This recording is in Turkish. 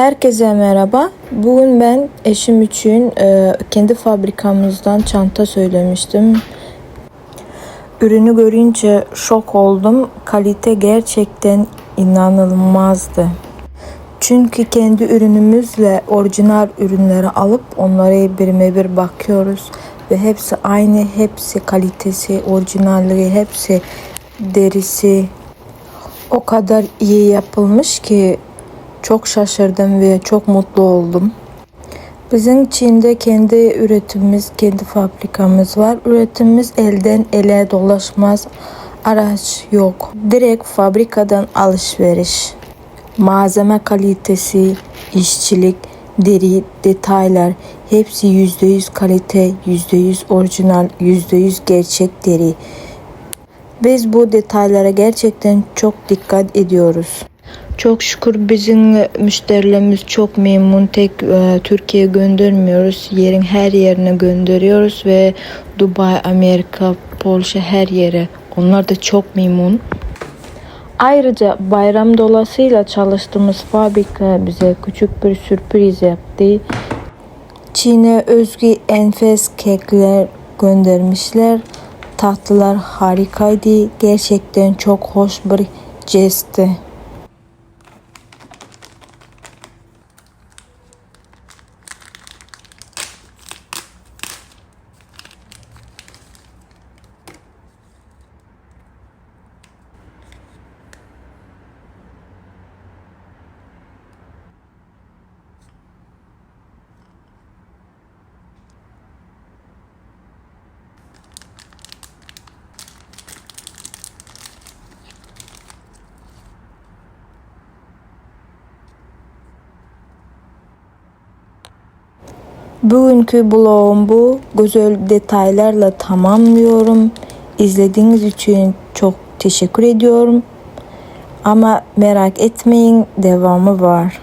Herkese merhaba. Bugün ben eşim için e, kendi fabrikamızdan çanta söylemiştim. Ürünü görünce şok oldum. Kalite gerçekten inanılmazdı. Çünkü kendi ürünümüzle orijinal ürünleri alıp onlara birime bir bakıyoruz ve hepsi aynı, hepsi kalitesi, orijinalliği, hepsi derisi o kadar iyi yapılmış ki çok şaşırdım ve çok mutlu oldum. Bizim Çin'de kendi üretimimiz, kendi fabrikamız var. Üretimimiz elden ele dolaşmaz. Araç yok. Direkt fabrikadan alışveriş. Malzeme kalitesi, işçilik, deri, detaylar hepsi %100 kalite, %100 orijinal, %100 gerçek deri. Biz bu detaylara gerçekten çok dikkat ediyoruz. Çok şükür bizim müşterilerimiz çok memnun. Tek e, Türkiye'ye göndermiyoruz. Yerin her yerine gönderiyoruz ve Dubai, Amerika, Polşa her yere. Onlar da çok memnun. Ayrıca bayram dolayısıyla çalıştığımız fabrika bize küçük bir sürpriz yaptı. Çin'e özgü enfes kekler göndermişler. Tatlılar harikaydı. Gerçekten çok hoş bir jestti. Bugünkü blogum bu. Güzel detaylarla tamamlıyorum. İzlediğiniz için çok teşekkür ediyorum. Ama merak etmeyin devamı var.